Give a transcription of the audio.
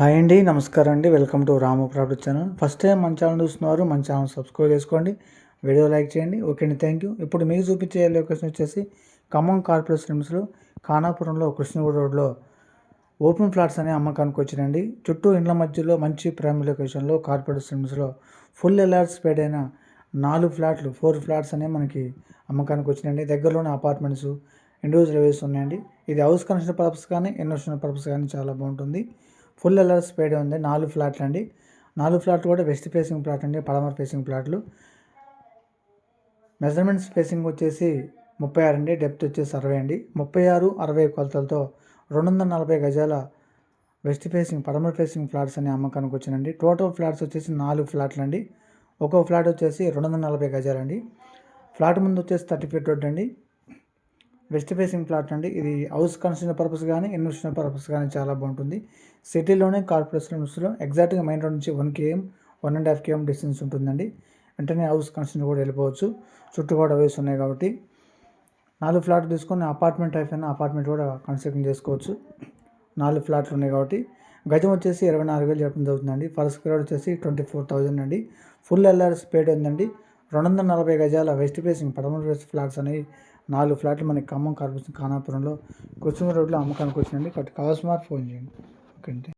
Hi అండి నమస్కారం అండి. Welcome to Ramu product channel. First time మన ఛానల్ చూస్తున్నారు మన ఛానల్ సబ్స్క్రైబ్ చేసుకోండి వీడియో లైక్ చేయండి. ఓకే అండి థ్యాంక్ యూ ఇప్పుడు మీకు చూపించే లొకేషన్ వచ్చేసి ఖమ్మం కార్పొరేట్ లిమిట్స్లో ఖానాపురంలో కృష్ణగూడ రోడ్లో ఓపెన్ ఫ్లాట్స్ అనే అమ్మకానికి వచ్చినండి చుట్టూ ఇండ్ల మధ్యలో మంచి ప్రైమ్ లొకేషన్లో కార్పొరేట్ లిమిట్స్లో ఫుల్ ఎల్ఆర్స్ పేడ్ అయిన నాలుగు ఫ్లాట్లు ఫోర్ ఫ్లాట్స్ అనే మనకి అమ్మకానికి వచ్చినండి దగ్గరలోనే అపార్ట్మెంట్స్ ఇండివిజువల్ వేస్ ఉన్నాయండి. ఇది హౌస్ కన్స్ట్రక్షన్ పర్పస్ కానీ ఇన్వెస్ట్మెంట్ పర్పస్ కానీ చాలా బాగుంటుంది. ఫుల్ ఎల్ఆర్ స్పేడ్ ఉంది. నాలుగు ఫ్లాట్లు అండి. నాలుగు ఫ్లాట్లు కూడా వెస్ట్ ఫేసింగ్ ప్లాట్ అండి. పడమర ఫేసింగ్ ప్లాట్లు. మెజర్మెంట్ స్పేసింగ్ వచ్చేసి ముప్పై ఆరు అండి. డెప్త్ వచ్చేసి అరవై అండి. ముప్పై ఆరు అరవై కొలతలతో రెండు వందల నలభై గజాల వెస్ట్ ఫేసింగ్ పడమర ఫేసింగ్ ఫ్లాట్స్ అనే అమ్మకానికి వచ్చినండి టోటల్ ఫ్లాట్స్ వచ్చేసి నాలుగు ఫ్లాట్లు అండి. ఒక్కో ఫ్లాట్ వచ్చేసి రెండు వందల నలభై గజాలండి. ఫ్లాట్ ముందు వచ్చేసి థర్టీ ఫీట్ రోడ్ అండి. వెస్ట్ ఫేసింగ్ ప్లాట్ అండి. ఇది హౌస్ కన్స్ట్రక్షన్ పర్పస్ కానీ ఇన్వెస్ట్మెంట్ పర్పస్ కానీ చాలా బాగుంటుంది. సిటీలోనే కార్పొరేషన్స్లో ఎగ్జాక్ట్గా మెయిన్ రోడ్ నుంచి one KM one and half KM distance ఉంటుందండి. వెంటనే హౌస్ కన్స్ట్రక్షన్ కూడా వెళ్ళిపోవచ్చు. చుట్టూ కూడా వేసి ఉన్నాయి కాబట్టి. నాలుగు ఫ్లాట్ తీసుకొని అపార్ట్మెంట్ టైప్ అయినా అపార్ట్మెంట్ కూడా కన్స్ట్రక్షన్ చేసుకోవచ్చు. నాలుగు ఫ్లాట్లు ఉన్నాయి కాబట్టి. గజం వచ్చేసి ఇరవై నాలుగు వేలు చెప్పడం జరుగుతుందండి. ఫర్ స్క్వేర్ వచ్చేసి ట్వంటీ ఫోర్ థౌజండ్ అండి. ఫుల్ ఎల్ఆర్ పేడ్ ఉందండి. రెండు వందల నలభై గజాల వెస్ట్ ఫేసింగ్ పదమూడు వెస్ట్ ఫ్లాట్స్ అనేవి నాలుగు ఫ్లాట్లు మనకి ఖమ్మం కార్పొరేషన్ ఖానాపురంలో కుసుమ రోడ్లో అమ్మకానికి వచ్చినాయండి కాబట్టి కావాల్సిన ఫోన్ చేయండి. ఓకే